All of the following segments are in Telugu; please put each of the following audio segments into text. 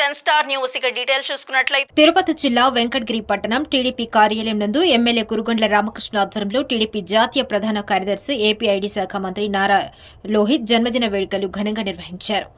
Ten star news. ఇక డీటెయిల్స్ చూసుకున్నట్లయితే తిరుపతి జిల్లా వెంకటగిరి పట్టణం టీడీపీ కార్యాలయం నందు ఎమ్మెల్యే కురుగొండ్ల రామకృష్ణ ఆధ్వర్యంలో టీడీపీ జాతీయ ప్రధాన కార్యదర్శి ఏపీఐడి శాఖ మంత్రి నారా లోహిత్ జన్మదిన వేడుకలు ఘనంగా నిర్వహించారు.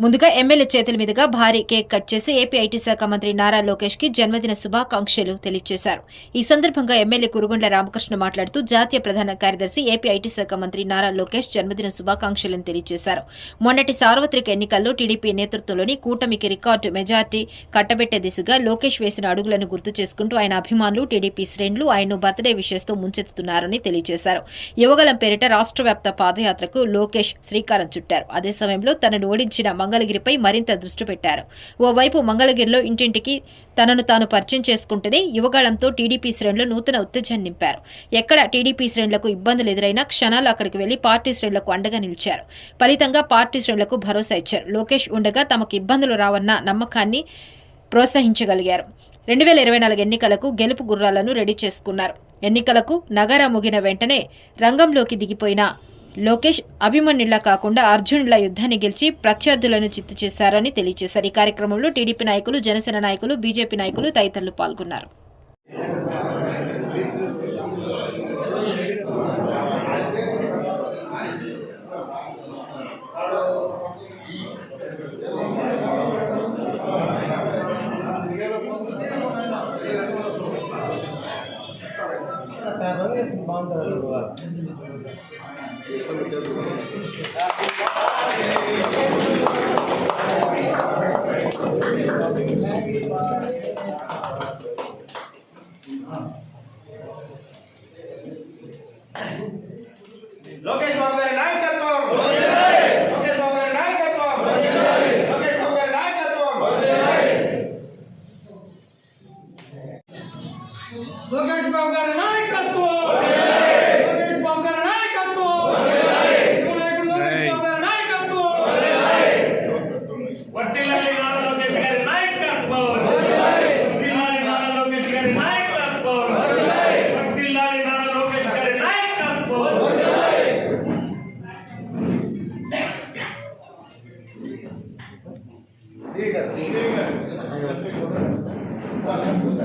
ముందుగా ఎమ్మెల్యే చేతుల మీదుగా భారీ కేక్ కట్ చేసి ఏపీ ఐటీ శాఖ మంత్రి నారా లోకేష్కి జన్మదిన శుభాకాంక్షలు తెలియజేశారు ఈ సందర్భంగా ఎమ్మెల్యే కురుగుండ్ల రామకృష్ణ మాట్లాడుతూ జాతీయ ప్రధాన కార్యదర్శి ఏపీ ఐటీ శాఖ మంత్రి నారా లోకేష్ జన్మదిన శుభాకాంక్షలను తెలియజేశారు మొన్నటి సార్వత్రిక ఎన్నికల్లో టీడీపీ నేతృత్వంలోని కూటమికి రికార్డు మెజార్టీ కట్టబెట్టే దిశగా లోకేష్ వేసిన అడుగులను గుర్తు చేసుకుంటూ ఆయన అభిమానులు టీడీపీ శ్రేణులు ఆయన్ను బర్త్డే విషయస్తో ముంచెత్తుతున్నారని తెలియజేశారు యువగలం పేరిట రాష్ట్ర వ్యాప్త పాదయాత్రకు లోకేష్ శ్రీకారం చుట్టారు. అదే సమయంలో తనను ఓడించిన మంగళగిరిపై మరింత దృష్టి పెట్టారు. ఓవైపు మంగళగిరిలో ఇంటింటికి తనను తాను పరిచయం చేసుకుంటేనే యువగాళంతో టీడీపీ శ్రేణులు నూతన ఉత్తేజాన్ని నింపారు. ఎక్కడ టీడీపీ శ్రేణులకు ఇబ్బందులు ఎదురైనా క్షణాలు అక్కడికి వెళ్ళి పార్టీ శ్రేణులకు అండగా నిలిచారు. ఫలితంగా పార్టీ శ్రేణులకు భరోసా ఇచ్చారు. లోకేష్ ఉండగా తమకు ఇబ్బందులు రావన్న నమ్మకాన్ని ప్రోత్సహించగలిగారు. రెండు వేల ఇరవై నాలుగు ఎన్నికలకు గెలుపు గుర్రాలను రెడీ చేసుకున్నారు. ఎన్నికలకు నగర ముగిన వెంటనే రంగంలోకి దిగిపోయిన లోకేష్ అభిమన్యులా కాకుండా అర్జునుల యుద్ధాన్ని గెలిచి ప్రత్యర్థులను చిత్తు చేశారని తెలియజేశారు. ఈ కార్యక్రమంలో టీడీపీ నాయకులు జనసేన నాయకులు బీజేపీ నాయకులు తదితరులు పాల్గొన్నారు. లోకేష్ బాబు గారి నాయకత్వం! లోకేష్ బాబు గారి నాయకత్వం! లోకేష్ బాబు గారి నాయకత్వం! లోకేష్ బాబు గారి నాయకత్వం లోకేష్ బాబు గారి నాయకత్వం నాయకుడు లోకేష్ బాబు గారి నాయకత్వం వడ్డీలాలి నారా లోకేష్ గారి నాయకత్వం వడ్డీలాలి నారా లోకేష్ గారి నాయకత్వం Thank you.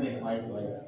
right?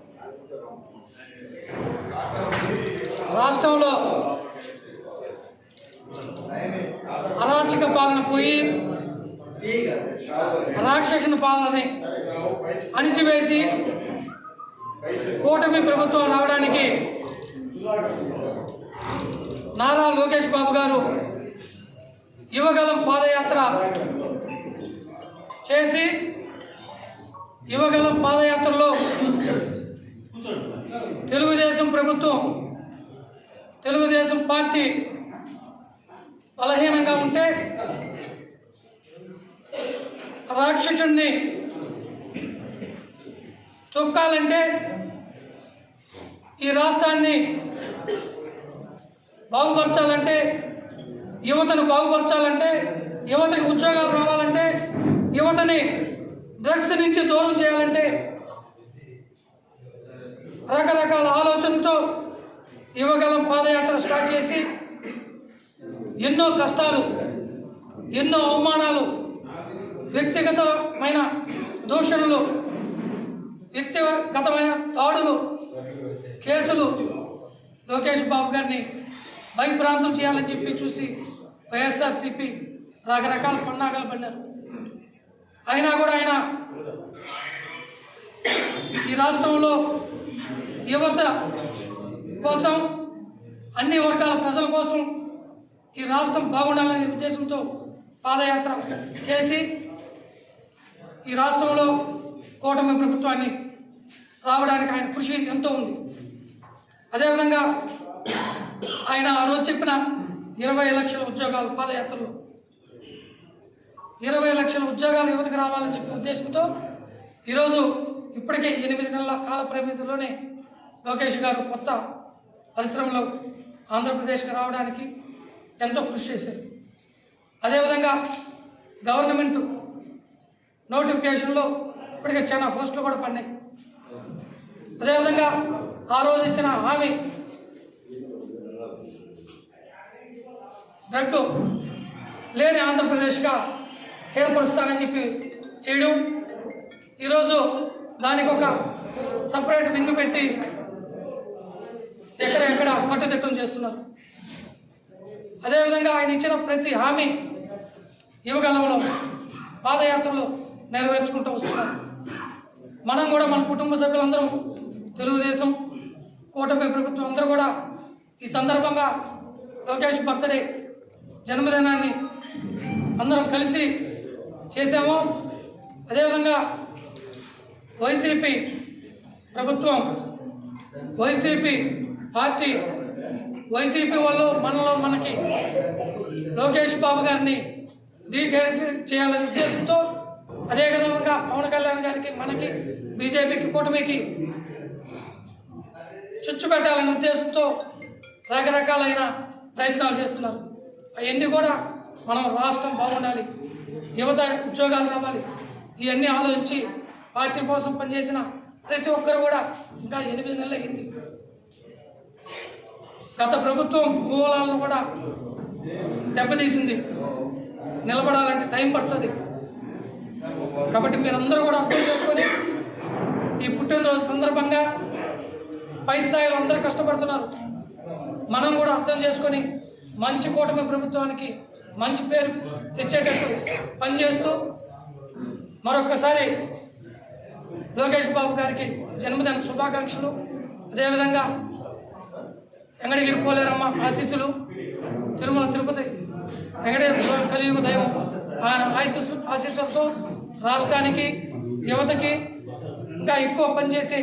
రాష్ట్రంలో అరాచక పాలన పోయి రాక్షసుని పాలనని అణిచివేసి కూటమి ప్రభుత్వం రావడానికి నారా లోకేష్ బాబు గారు యువగలం పాదయాత్ర చేసి యువగలం పాదయాత్రలో తెలుగుదేశం ప్రభుత్వం తెలుగుదేశం పార్టీ బలహీనంగా ఉంటే రాక్షసుణ్ణి తొక్కాలంటే ఈ రాష్ట్రాన్ని బాగుపరచాలంటే యువతను బాగుపరచాలంటే యువతకి ఉద్యోగాలు రావాలంటే యువతని డ్రగ్స్ నుంచి దూరం చేయాలంటే రకరకాల ఆలోచనతో యువగలం పాదయాత్ర స్టార్ట్ చేసి ఎన్నో కష్టాలు ఎన్నో అవమానాలు వ్యక్తిగతమైన దూషణలు వ్యక్తిగతమైన దాడులు కేసులు లోకేష్ బాబు గారిని భయభ్రాంతులు చేయాలని చెప్పి చూసి వైఎస్ఆర్సిపి రకరకాల పన్నాగాలు పడినారు. అయినా కూడా ఆయన ఈ రాష్ట్రంలో యువత కోసం అన్ని వర్గాల ప్రజల కోసం ఈ రాష్ట్రం బాగుండాలనే ఉద్దేశంతో పాదయాత్ర చేసి ఈ రాష్ట్రంలో కూటమి ప్రభుత్వాన్ని రావడానికి ఆయన కృషి ఎంతో ఉంది. అదేవిధంగా ఆయన ఆ రోజు చెప్పిన ఇరవై లక్షల ఉద్యోగాలు పాదయాత్రలో. ఇరవై లక్షల ఉద్యోగాలు యువతకు రావాలని చెప్పే ఉద్దేశంతో ఈరోజు ఇప్పటికే ఎనిమిది నెలల కాల పరిమితిలోనే లోకేష్ గారు కొత్త పరిశ్రమలు ఆంధ్రప్రదేశ్కి రావడానికి ఎంతో కృషి చేశారు. అదేవిధంగా గవర్నమెంట్ నోటిఫికేషన్లో ఇప్పటికే చాలా పోస్టులు కూడా పడినాయి అదేవిధంగా ఆ రోజు ఇచ్చిన హామీ డ్రగ్ లేని ఆంధ్రప్రదేశ్గా ఏర్పరుస్తానని చెప్పి చేయడం ఈరోజు దానికి ఒక సపరేట్ వింగు పెట్టి ఎక్కడెక్కడ కట్టుదిట్టం చేస్తున్నారు. అదేవిధంగా ఆయన ఇచ్చిన ప్రతి హామీ యువకాలంలో పాదయాత్రలో నెరవేర్చుకుంటూ వస్తున్నారు మనం కూడా మన కుటుంబ సభ్యులందరం తెలుగుదేశం కూటమి ప్రభుత్వం అందరూ కూడా ఈ సందర్భంగా లోకేష్ బర్త్డే జన్మదినాన్ని అందరం కలిసి చేశాము. అదేవిధంగా వైసీపీ ప్రభుత్వం వైసీపీ పార్టీ వైసీపీ వాళ్ళు మనలో మనకి లోకేష్ బాబు గారిని డీక్యారెక్టర్ చేయాలనే ఉద్దేశంతో అదేవిధంగా పవన్ కళ్యాణ్ గారికి మనకి బీజేపీకి కూటమికి చుచ్చు పెట్టాలనే ఉద్దేశంతో రకరకాలైన ప్రయత్నాలు చేస్తున్నారు. అవన్నీ కూడా మనం రాష్ట్రం బాగుండాలి యువత ఉద్యోగాలు రావాలి ఇవన్నీ ఆలోచించి పార్టీ కోసం పనిచేసిన ప్రతి ఒక్కరు కూడా ఇంకా ఎనిమిది నెలలు అయింది. గత ప్రభుత్వం మూలాలను కూడా దెబ్బతీసింది. నిలబడాలంటే టైం పడుతుంది. కాబట్టి మీరందరూ కూడా అర్థం చేసుకొని ఈ పుట్టినరోజు సందర్భంగా పై స్థాయిలో అందరూ కష్టపడుతున్నారు. మనం కూడా అర్థం చేసుకొని మంచి కూటమి ప్రభుత్వానికి మంచి పేరు తెచ్చేటట్టు పనిచేస్తూ మరొకసారి లోకేష్ బాబు గారికి జన్మదిన శుభాకాంక్షలు. అదేవిధంగా వెంకటగిరి పోలేరమ్మ ఆశీస్సులు తిరుమల తిరుపతి వెంకటేశ్వర స్వామి కలియుగ దైవం ఆయన ఆశీస్సు ఆశీస్సులతో రాష్ట్రానికి యువతకి ఇంకా ఎక్కువ పనిచేసే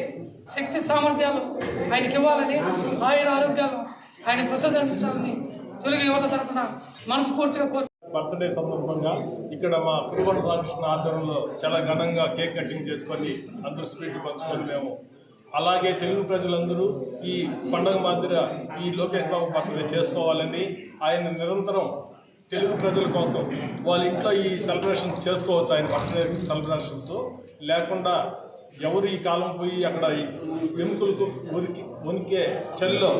శక్తి సామర్థ్యాలు ఆయనకి ఇవ్వాలని ఆయుర ఆరోగ్యాలు ఆయన ప్రసాదించాలని తెలుగు యువత తరఫున మనస్ఫూర్తిగా కోరు బర్త్డే సందర్భంగా ఇక్కడ మా కురువన్ రామకృష్ణ ఆధ్వర్యంలో చాలా ఘనంగా కేక్ కటింగ్ చేసుకొని అందరూ స్వీట్ పంచుకొని మేము అలాగే తెలుగు ప్రజలందరూ ఈ పండగ మాదిరి ఈ లోకేష్ బాబు బర్త్డే చేసుకోవాలని ఆయన నిరంతరం తెలుగు ప్రజల కోసం వాళ్ళ ఇంట్లో ఈ సెలబ్రేషన్ చేసుకోవచ్చు ఆయన బర్త్డే సెలబ్రేషన్స్ లేకుండా ఎవరు ఈ కాలం పోయి అక్కడ ఈ ఎముకలకు ఉరికి ఉనికే చెల్లో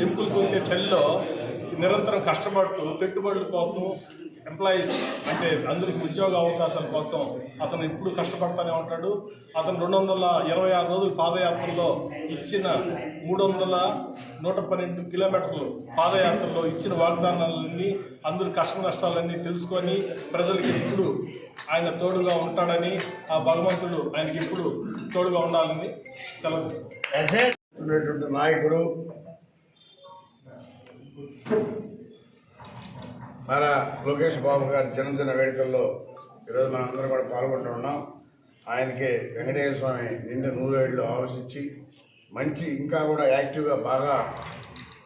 ఎముకలకు ఉనికే చెల్లో నిరంతరం కష్టపడుతూ పెట్టుబడుల కోసం ఎంప్లాయీస్ అంటే అందరికి ఉద్యోగ అవకాశాల కోసం అతను ఎప్పుడు కష్టపడతానే ఉంటాడు. అతను రెండు వందల ఇరవై ఆరు రోజులు పాదయాత్రలో ఇచ్చిన మూడు వందల నూట పన్నెండు కిలోమీటర్లు పాదయాత్రలో ఇచ్చిన వాగ్దానాలన్నీ అందరి కష్ట నష్టాలన్నీ తెలుసుకొని ప్రజలకి ఎప్పుడు ఆయన తోడుగా ఉంటాడని ఆ భగవంతుడు ఆయనకి ఎప్పుడు తోడుగా ఉండాలని సెలవు నాయకుడు మన లోకేష్ బాబు గారి జన్మదిన వేడుకల్లో ఈరోజు మనం అందరం కూడా పాల్గొంటూ ఉన్నాం. ఆయనకి వెంకటేశ్వర స్వామి నిండు నూరేళ్ళు ఆవశించి మంచి ఇంకా కూడా యాక్టివ్గా బాగా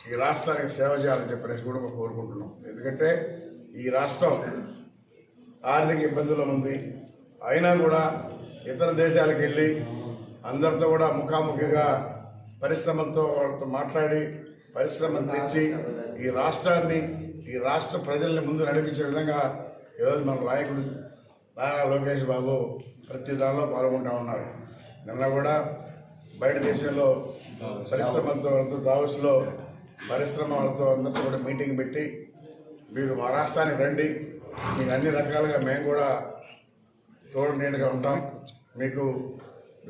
ఈ రాష్ట్రానికి సేవ చేయాలని చెప్పేసి కూడా కోరుకుంటున్నాం. ఎందుకంటే ఈ రాష్ట్రం ఆర్థిక ఇబ్బందులు ఉంది. అయినా కూడా ఇతర దేశాలకు వెళ్ళి అందరితో కూడా ముఖాముఖిగా పరిశ్రమలతో మాట్లాడి పరిశ్రమలు తెచ్చి ఈ రాష్ట్రాన్ని ఈ రాష్ట్ర ప్రజల్ని ముందు నడిపించే విధంగా ఈరోజు మన నాయకుడు నారా లోకేష్ బాబు ప్రతి దానిలో పాల్గొంటూ ఉన్నారు. నిన్న కూడా బయట దేశంలో పరిశ్రమలతో దావోస్లో పరిశ్రమ వాళ్ళతో అందరితో కూడా మీటింగ్ పెట్టి మీరు మా రాష్ట్రానికి రండి. మీకు అన్ని రకాలుగా మేము కూడా తోడు నీడుగా ఉంటాం. మీకు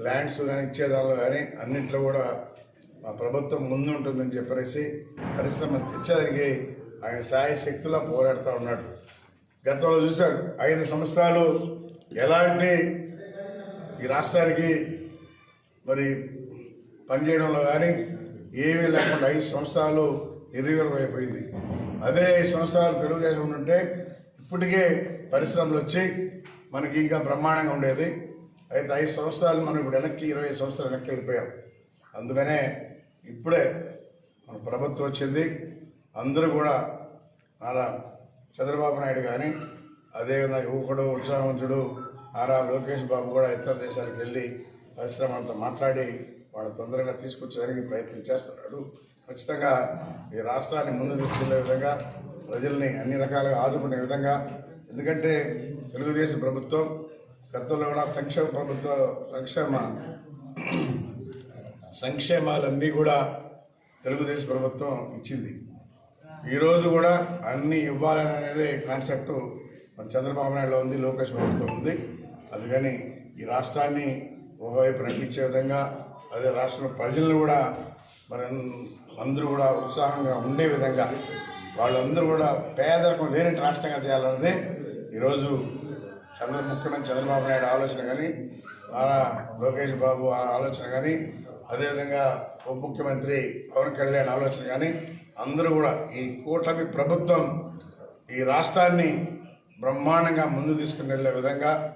ల్యాండ్స్ కానీ ఇచ్చేదానిలో కానీ అన్నింటిలో కూడా మా ప్రభుత్వం ముందు ఉంటుందని చెప్పేసి పరిశ్రమ తెచ్చేదానికి ఆయన సాయ శక్తిలో పోరాడుతూ ఉన్నాడు. గతంలో చూశారు ఐదు సంవత్సరాలు ఎలాంటి ఈ రాష్ట్రానికి మరి పనిచేయడంలో కానీ ఏమీ లేకుండా ఐదు సంవత్సరాలు నిర్వీర్యం అయిపోయింది అదే ఐదు సంవత్సరాలు తెలుగుదేశం ఉంటే ఇప్పటికే పరిశ్రమలు వచ్చి మనకి ఇంకా బ్రహ్మాండంగా ఉండేది. అయితే ఐదు సంవత్సరాలు మనం ఇప్పుడు వెనక్కి ఇరవై సంవత్సరాలు వెనక్కి వెళ్ళిపోయాం. అందుకనే ఇప్పుడే మన ప్రభుత్వం వచ్చింది. అందరూ కూడా నారా చంద్రబాబు నాయుడు కానీ అదేవిధంగా యువకుడు ఉత్సాహవంతుడు నారా లోకేష్ బాబు కూడా ఇతర దేశాలకు వెళ్ళి పరిశ్రమలతో మాట్లాడి వాళ్ళు తొందరగా తీసుకొచ్చేదానికి ప్రయత్నం చేస్తున్నాడు. ఖచ్చితంగా ఈ రాష్ట్రాన్ని ముందు తీసుకెళ్ళే విధంగా ప్రజల్ని అన్ని రకాలుగా ఆదుకునే విధంగా ఎందుకంటే తెలుగుదేశం ప్రభుత్వం గతంలో కూడా సంక్షేమ ప్రభుత్వ సంక్షేమ సంక్షేమాలన్నీ కూడా తెలుగుదేశం ప్రభుత్వం ఇచ్చింది. ఈరోజు కూడా అన్నీ ఇవ్వాలని అనేది కాన్సెప్ట్ మన చంద్రబాబు నాయుడులో ఉంది లోకేష్ ప్రభుత్వం ఉంది. అందుకని ఈ రాష్ట్రాన్ని ఒకవైపు నడిపించే విధంగా అదే రాష్ట్రంలో ప్రజలను కూడా మరి అందరూ కూడా ఉత్సాహంగా ఉండే విధంగా వాళ్ళందరూ కూడా పేదరికం లేని రాష్ట్రంగా చేయాలన్నదే ఈరోజు చంద్ర ముఖ్యమంత్రి చంద్రబాబు నాయుడు ఆలోచన కానీ నారా లోకేష్ బాబు ఆ ఆలోచన కానీ అదేవిధంగా ఉప ముఖ్యమంత్రి పవన్ కళ్యాణ్ ఆలోచన కానీ అందరూ కూడా ఈ కూటమి ప్రభుత్వం ఈ రాష్ట్రాన్ని బ్రహ్మాండంగా ముందు తీసుకుని వెళ్ళే విధంగా